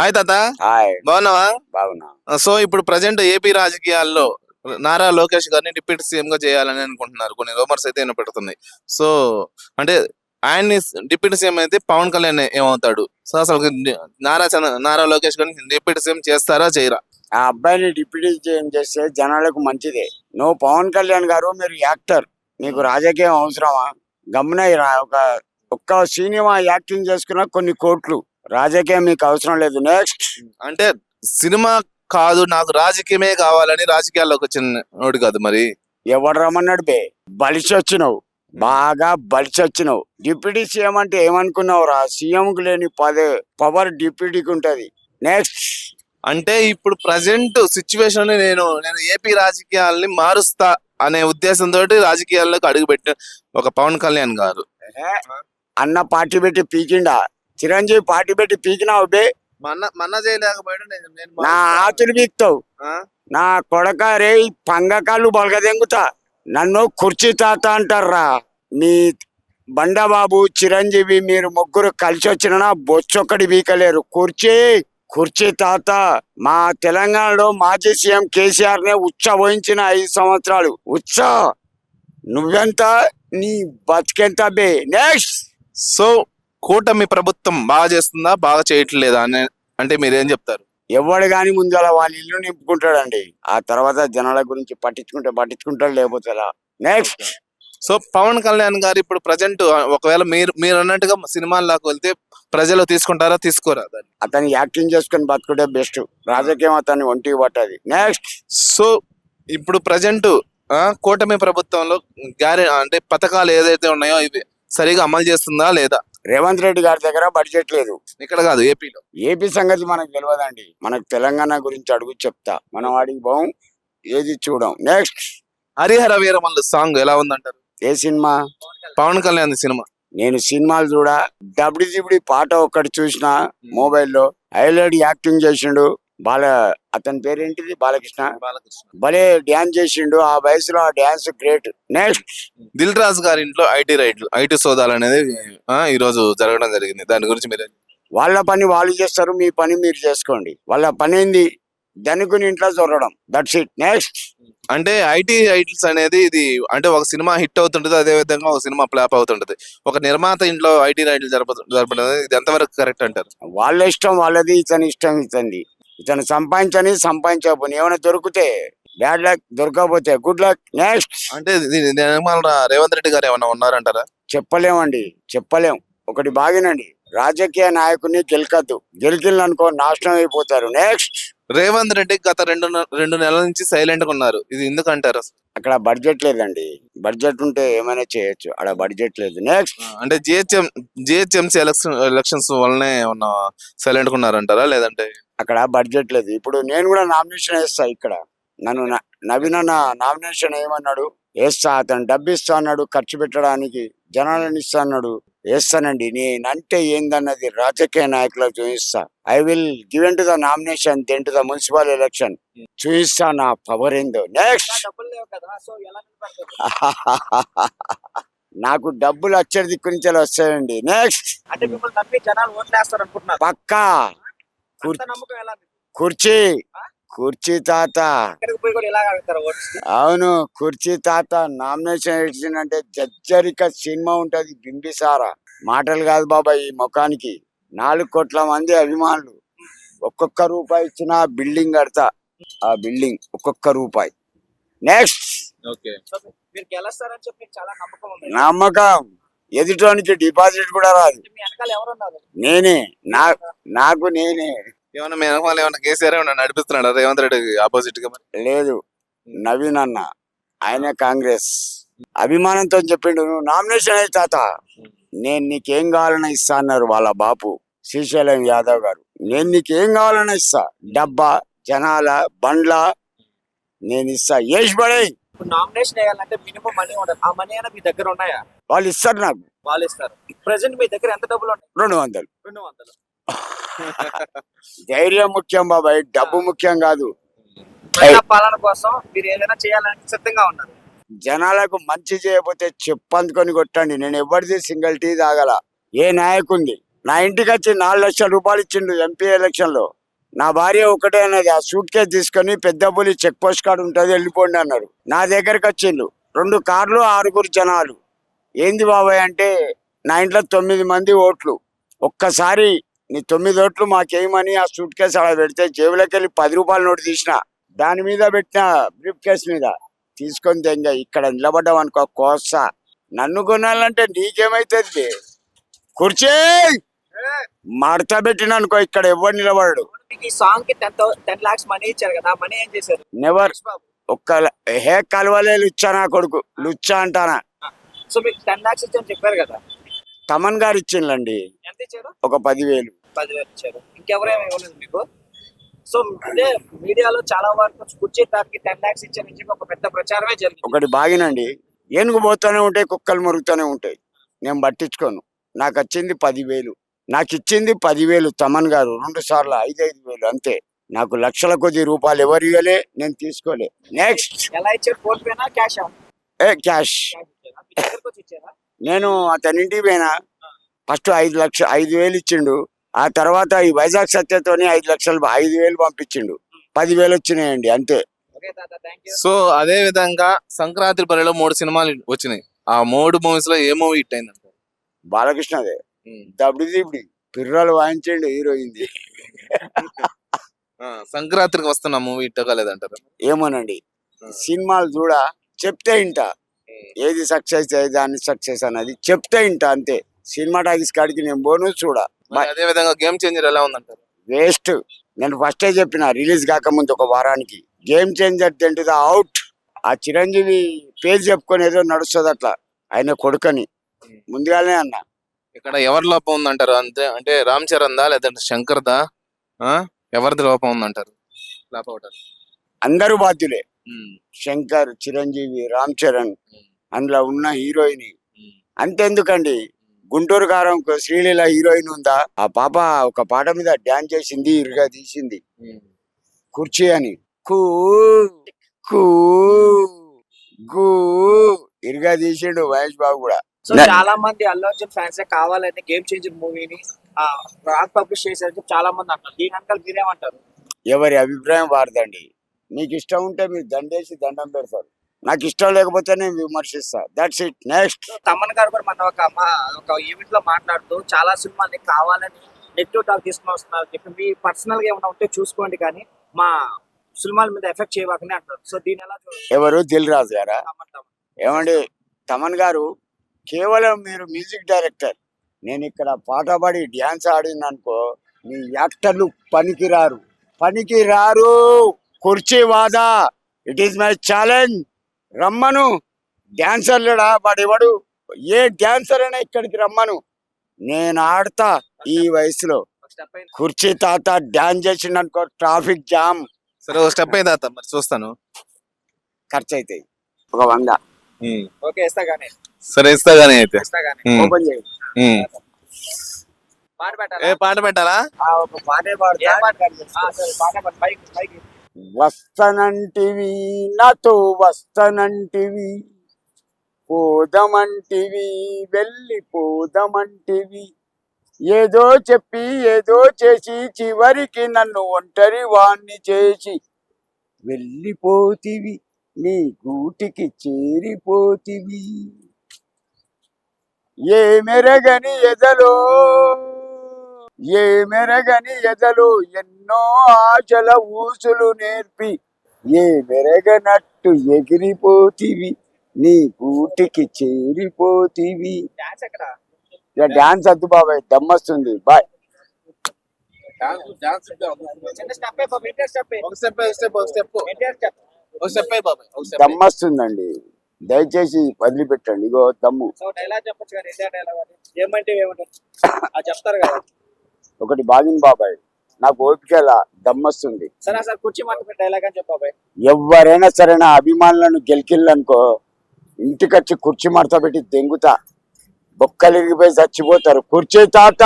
Hi తాత. Hi. బాగున్నావా? బాగున్నా. సో ఇప్పుడు ప్రజెంట్ ఏపీ రాజకీయాల్లో నారా లోకేష్ గారిని డిప్యూటీ సీఎం గా చేయాలని అనుకుంటున్నారు. కొన్ని రూమర్స్ అయితే వినపెడుతున్నాయి సో అంటే ఆయన్ని డిప్యూటీ సీఎం అయితే పవన్ కళ్యాణ్ ఏమవుతాడు? సో అసలు నారా నారా లోకేష్ గారిని డిప్యూటీ సీఎం చేస్తారా చేయరా? ఆ అబ్బాయిని డిప్యూటీ సీఎం చేస్తే జనాలకు మంచిదే. నువ్వు పవన్ కళ్యాణ్ గారు మీరు యాక్టర్. మీకు రాజకీయం అవసరమా? గమ్మున ఒక ఒక్క సినిమా యాక్టింగ్ చేసుకున్న కొన్ని కోట్లు. రాజకీయం మీకు అవసరం లేదు. నెక్స్ట్ అంటే సినిమా కాదు నాకు రాజకీయమే కావాలని రాజకీయాల్లోకి వచ్చిన నోడు కాదు మరి. ఎవడు రమ్మన్నాడు బే? బలిసి వచ్చినావు బాగా బలిసి వచ్చినావు డిప్యూటీ సీఎం అంటే ఏమనుకున్నావు రా సీఎం కు లేని పదే పవర్ డిప్యూటీకి ఉంటది. నెక్స్ట్ అంటే ఇప్పుడు ప్రజెంట్ సిచ్యువేషన్ నేను నేను ఏపీ రాజకీయాల్ని మారుస్తా అనే ఉద్దేశంతో రాజకీయాల్లోకి అడుగుపెట్టిన ఒక పవన్ కళ్యాణ్ గారు. అన్న పార్టీ పెట్టి పీకిండా? చిరంజీవి పార్టీ పెట్టి పీకినావు బే. మన్న చేయలేకపోయాడు నా. ఆతులు పీక్తావు? నా కొడక రే పంగకాళ్ళు బలగదెంగుతా నన్ను కుర్చీ తాత అంటారా మీ బండబాబు చిరంజీవి మీరు ముగ్గురు కలిసి వచ్చిన బొచ్చొక్కడి బీకలేరు కుర్చీ కుర్చీ తాత. మా తెలంగాణలో మాజీ సీఎం కేసీఆర్ నే ఉచ్చ వహించిన ఐదు సంవత్సరాలు. ఉచ్చ. నువ్వెంత నీ బతికెంత బే. నెక్స్ట్ సో కూటమి ప్రభుత్వం బాగా చేస్తుందా బాగా చేయట్లేదా అని అంటే మీరేం చెప్తారు? ఎవడు గాని ముందర వాళ్ళ ఇల్లు నింపుకుంటాడండి. ఆ తర్వాత జనాల గురించి పట్టించుకుంటే పట్టించుకుంటాడు లేకపోతే నెక్స్ట్ సో పవన్ కళ్యాణ్ గారు ఇప్పుడు ప్రజెంట్ ఒకవేళ మీరు మీరు అన్నట్టుగా సినిమాల్లోకి వెళ్తే ప్రజలు తీసుకుంటారా తీసుకోరా అతను యాక్టింగ్ చేసుకొని బతుకుంటే బెస్ట్. రాజకీయం అతన్ని ఒంటికి పట్టది. నెక్స్ట్ సో ఇప్పుడు ప్రజెంట్ కూటమి ప్రభుత్వంలో గ్యారె అంటే పథకాలు ఏదైతే ఉన్నాయో ఇవి సరిగా అమలు చేస్తుందా లేదా? రేవంత్ రెడ్డి గారి దగ్గర బడ్జెట్ లేదు. ఇక్కడ కాదు ఏపీలో. ఏపీ సంగతి మనకు తెలియదండి. మనకు తెలంగాణ గురించి అడుగు చెప్తా. మనం అడిగి పోం ఏది చూడం. నెక్స్ట్ హరిహర వీరమల్లు సాంగ్ ఎలా ఉందంటారు? ఏ సినిమా? పవన్ కళ్యాణ్ సినిమా. నేను సినిమాలు చూడ. డబ్డి దిబడి పాట ఒక్కటి చూసిన మొబైల్లో. హైలైట్ యాక్టింగ్ చేసిండు. బాల అతని పేరేంటిది? బాలకృష్ణ. బాలకృష్ణ. భలే డ్యాన్స్ చేసిండు. ఆ వయసులో ఆ dance great. Next Dil Raju గారి ఇంట్లో ఐటీ రైడ్లు ఐటీ సోదాలు అనేది ఆ, ఈ రోజు జరగడం జరిగింది. దాని గురించి మీరు వాళ్ళ పని వాళ్ళు చేస్తారు మీ పని మీరు చేసుకోండి. వాళ్ళ పని ఏంది? ధనికుని ఇంట్లో చొరడం దట్స్ ఇట్ నెక్స్ట్ అంటే ఐటీ రైడ్స్ అనేది ఇది అంటే ఒక సినిమా హిట్ అవుతుంటది అదే విధంగా ఒక సినిమా ఫ్లాప్ అవుతుంటది. ఒక నిర్మాత ఇంట్లో ఐటీ రైడ్లు జరప జరపడం ఇది ఎంతవరకు కరెక్ట్ అంటారు? వాళ్ళ ఇష్టం వాళ్ళది ఇతని ఇష్టం ఇతంది ఇతను సంపాదించని సంపాదించకపోని ఏమైనా దొరికితే బ్యాడ్ లక్ దొరకకపోతే గుడ్ లక్ నెక్స్ట్. అంటే దీని నిర్మాల రేవంత్ రెడ్డి గారు ఏమన్నా ఉన్నారంటారా? చెప్పలేమండి చెప్పలేం. ఒకటి బాగినండి రాజకీయ నాయకుని గెలకద్దు. గెలికిందనుకో నాశనం అయిపోతారు నెక్స్ట్. రేవంత్ రెడ్డి గత రెండు రెండు నెలల నుంచి సైలెంట్గా ఉన్నారు. ఇది ఎందుకు అంటారు అసలు? అక్కడ బడ్జెట్ లేదండి. బడ్జెట్ ఉంటే ఏమైనా చేయొచ్చు అక్కడ బడ్జెట్ లేదు నెక్స్ట్. అంటే జిహెచ్ఎం జిహెచ్ఎంసీ ఎలక్షన్ ఎలక్షన్స్ వల్లనే ఏమన్నా సైలెంట్గా ఉన్నారంటారా? లేదంటే అక్కడ బడ్జెట్ లేదు. ఇప్పుడు నేను కూడా నామినేషన్ వేస్తా ఇక్కడ. నన్ను నవీన్ నామినేషన్ ఏమన్నాడు? వేస్తా అతను డబ్బు ఇస్తా అన్నాడు ఖర్చు పెట్టడానికి జనాలను ఇస్తా అన్నాడు. వేస్తానండి. నేనంటే ఏందన్నది రాజకీయ నాయకులకు చూపిస్తా. I will given to the nomination then to the municipal election చూపిస్తా నా పవర్ ఏందో. నెక్స్ట్ నాకు డబ్బులు వచ్చే దిక్కు నుంచి వస్తాయండి. నెక్స్ట్ పక్కా! కుర్చీ కుర్చీ తాత. అవును కుర్చీ తాత నామినేషన్ ఇచ్చిందంటే జజ్జరిక సినిమా ఉంటది బింబిసారా మాటలు కాదు బాబా ఈ ముఖానికి. నాలుగు కోట్ల మంది అభిమానులు. ఒక్కొక్క రూపాయి ఇచ్చిన బిల్డింగ్ కడతా. ఆ బిల్డింగ్ ఒక్కొక్క రూపాయి. నెక్స్ట్. ఓకే. సో మీరు గెలుస్తారని చెప్పి మీకు చాలా నమ్మకం. నమ్మకం ఎదుటోనికి డిపాజిట్ కూడా రాదు. నేనే. నాకు నేనే. ఏమన్నా మీ వెనకాల ఏమన్నా కేసీఆర్ ఏమన్నా నడిపిస్తున్నాడా? రేవంత్ రెడ్డి ఆపోజిట్గా? లేదు. నవీన్ అన్న ఆయన కాంగ్రెస్. అభిమానంతో చెప్పిండు నువ్వు నామినేషన్ అయి తాత. నేను నీకేం కావాలన్నా ఇస్తా అన్నారు వాళ్ళ బాపు శ్రీశైలం యాదవ్ గారు. నేను నీకేం కావాలన్నా ఇస్తా. డబ్బా జనాల బండ్ల నేను ఇస్తా. ఏష్ ఇప్పుడు నామినేషన్ వేయాలంటే మినిమం మనీ ఆ మనీ అయినా మీ దగ్గర ఉన్నాయా? వాళ్ళు ఇస్తారు నాకు. వాళ్ళు ఇస్తారు ప్రెసెంట్ మీ దగ్గర ఎంత డబ్బులు రెండు వందలు. రెండు వందలు. ధైర్యం ముఖ్యం బాబాయ్ డబ్బు ముఖ్యం కాదు. ప్రజా పాలన కోసం మీరు ఏదైనా చేయాలని సిద్ధంగా ఉన్నారు. జనాలకు మంచి చేయకపోతే చెప్పందుకొని కొట్టండి. నేను ఎవరిది సింగిల్ టీ తాగల. ఏ నాయకుంది? నా ఇంటికి వచ్చి నాలుగు లక్షల రూపాయలు ఇచ్చిండు ఎంపీ ఎలక్షన్లో నా భార్య ఒకటే అన్నది. ఆ సూట్ కేసు తీసుకొని పెద్ద పులి చెక్ పోస్ట్ కార్డు ఉంటుంది వెళ్ళిపోండి అన్నారు. నా దగ్గరికి వచ్చిండు. రెండు కార్లు ఆరుగురు జనాలు. ఏంది బాబాయ్ అంటే నా ఇంట్లో తొమ్మిది మంది ఓట్లు. ఒక్కసారి నీ తొమ్మిది ఓట్లు మాకేయమని ఆ సూట్ కేసు అలా పెడితే జేబులోకి వెళ్ళి పది రూపాయల నోటు తీసిన. దాని మీద పెట్టిన బ్రీఫ్ కేసు మీద. తీసుకొని తెంగ ఇక్కడ నిలబడ్డాం అనుకో కోస. నన్ను కొనాలంటే నీకేమైతుంది? కుర్చీ! మడత పెట్టిన అనుకో ఇక్కడ ఎవరు నిలబడడు. సాంగ్కి టెన్ లాక్స్ మనీ ఇచ్చారు కదా మనీ ఏం చేశారు? నెవర్ ఒక్క హే కలవలే లుచ్చా నా కొడుకు. లుచ్చా అంటానా. సో మీకు టెన్ లాక్స్ ఇచ్చారని చెప్పారు కదా. తమన్ గారు ఇచ్చిండ్లండి. ఎంత ఇచ్చారు? ఒక పదివేలు. పదివేలు ఇచ్చారు. ఇంకెవరేమి ఇవ్వలేదు మీకు? సో అంటే మీడియాలో చాలా వరకు కుర్చీ తాకి టెన్ లాక్స్ ఇచ్చారని చెప్పి ఒక పెద్ద ప్రచారమే జరిగింది. ఒకటి బాగినండి. ఏనుగు పోతూనే ఉంటాయి కుక్కలు మురుగుతూనే ఉంటాయి. నేను పట్టించుకోను. నాకు వచ్చింది పదివేలు. నాకు ఇచ్చింది పదివేలు తమన్ గారు. రెండు సార్లు ఐదు ఐదు వేలు అంతే. నాకు లక్షల కొద్ది రూపాయలు ఎవరు ఇవ్వలే నేను తీసుకోలే. నెక్స్ట్ ఎలా ఇచ్చారు? ఫోన్ పేనా క్యాష్? ఏ క్యాష్. నేను అతని ఇంటికి పోయినా. ఫస్ట్ ఐదు లక్ష ఐదు వేలు ఇచ్చిండు. ఆ తర్వాత ఈ వైజాగ్ సత్యతోని ఐదు లక్షలు ఐదు వేలు పంపించిండు. పదివేలు వచ్చినాయండి అంతే. సో అదే విధంగా సంక్రాంతి పరిలో మూడు సినిమాలు వచ్చినాయి. ఆ మూడు మూవీస్లో ఏ మూవీ హిట్ అయింది అంటారు బాలకృష్ణదే దిబడి పిర్రలు వాయించండి హీరోయింది ఆ, సంక్రాంతికి వస్తున్న మూవీ హిట్ కాలేదంటారు? ఏమోనండి. సినిమాలు చూడ చెప్తే ఇంట ఏది సక్సెస్ ఏది దాన్ని సక్సెస్ అన్నది చెప్తే ఇంట అంతే. సినిమా టాకీస్ కాడికి నేను పోను చూడ. అదే విధంగా గేమ్ చేంజర్ ఎలా ఉందంటారు? వేస్ట్. నేను ఫస్టే చెప్పిన రిలీజ్ కాకముందు ఒక వారానికి. గేమ్ చేంజర్ తింటుంది అవుట్ ఆ చిరంజీవి పేరు చెప్పుకొని ఏదో నడుస్తుంది అట్లా ఆయన కొడుకని. ముందుగానే అన్న. ఇక్కడ ఎవరి లోపం ఉందంటారు? అంతే అంటే రామ్ చరణ్ దా లేదంటే శంకర్ దా ఆ? ఎవరిది లోపం ఉందంటారు? లోపం అందరూ బాధ్యులే. శంకర్ చిరంజీవి రామ్ చరణ్. అందులో ఉన్న హీరోయిన్. అంతెందుకండి? గుంటూరు కారం శ్రీలీల హీరోయిన్ ఉందా? ఆ పాప ఒక పాట మీద డాన్స్ చేసింది ఇరుగా తీసింది. కుర్చీ అని. కూ కూ గు ఇరుగా తీసిండు మహేష్ బాబు కూడా. చాలా మంది అల్లు అర్జున్ ఫ్యాన్స్ కావాలని గేమ్ చేంజర్ మూవీని రాక్ పబ్లిష్ చేశారు చాలా మంది అంటారు దీని అంకల్ మీరేమంటారు? ఎవరి అభిప్రాయం వాడదండి నీకు ఇష్టం ఉంటే మీరు దండేసి దండం పెడతారు. నాకు ఇష్టం లేకపోతే నేను విమర్శిస్తా. That's it next so Thaman గారు కూడా మన ఒక ఒక ఈవెంట్లో మాట్లాడుతూ చాలా సినిమాని కావాలని నెగిటివ్ టాక్ తీసుకుని వస్తున్నారు చెప్పి మీ పర్సనల్గా ఏమైనా ఉంటే చూసుకోండి కానీ మా సినిమాల మీద ఎఫెక్ట్ చేయవాకని అంటారు సో దీని ఎలా ఎవరు? దిల్ రాజు గారా. ఏమండి తమన్ గారు కేవలం మీరు మ్యూజిక్ డైరెక్టర్ నేను ఇక్కడ పాట పాడి డ్యాన్స్ ఆడిన అనుకో మీ యాక్టర్లు పనికి రారు పనికి రారు కుర్చీ వాదా ఇట్ ఈస్ మై ఛాలెంజ్ రమ్మను. డాన్సర్ లేడా వాడు ఎవడు ఏ డాన్సర్ అయినా ఇక్కడికి రమ్మను. నేను ఆడతా ఈ వయసులో. కుర్చీ తాత డాన్స్ చేసిండనుకో ట్రాఫిక్ జామ్. సరే ఒక స్టెప్ అయితే తాత మరి చూస్తాను. ఖర్చు అవుతాయి ఒక వంద. ఓకే ఇస్తా కానీ సరే ఇస్తా గానీ అయితే. ఇస్తా కానీ ఉమ్, ఓపెన్ చేయి. ఉమ్. పాట ఏ పెట్టాలా పాట పెట్టాలా? ఆ ఒక పాటే ఏ పాడతా వస్తనంటివి నాతో వస్తనంటివి. పోదమంటివి వెళ్ళిపోదమంటివి. ఏదో చెప్పి ఏదో చేసి చివరికి నన్ను ఒంటరి వాణ్ణి చేసి వెళ్ళిపోతివి నీ గూటికి చేరిపోతివి. ఏ మెరగని ఎదలో ఏ మెరగని ఎదలో ఎన్ని ఆశల ఊసులు నేర్పి ఏ మెరగనట్టు ఎగిరిపోతివి నీ గూటికి చేరిపోతివి. డాన్స్ ఎక్కడ ఇక డాన్స్ వద్దు బాబాయ్ దమ్మస్తుంది. బాయ్. దమ్మస్తుందండి. దయచేసి వదిలిపెట్టండి. ఇగో దమ్ము. ఒకటి బాగింది బాబాయ్. నాకు ఓపికలా దమ్మస్తుంది సరే సార్ కుర్చీ మాట డైలాగ్ అని చెప్పాబాయ్ ఎవరైనా సరే నా అభిమానులను గెలికిల్లనుకో ఇంటికొచ్చి కుర్చీ మడత పెట్టి దెంగుతా. బొక్కలు ఇరిగిపోయి చచ్చిపోతారు. కుర్చీ తాత!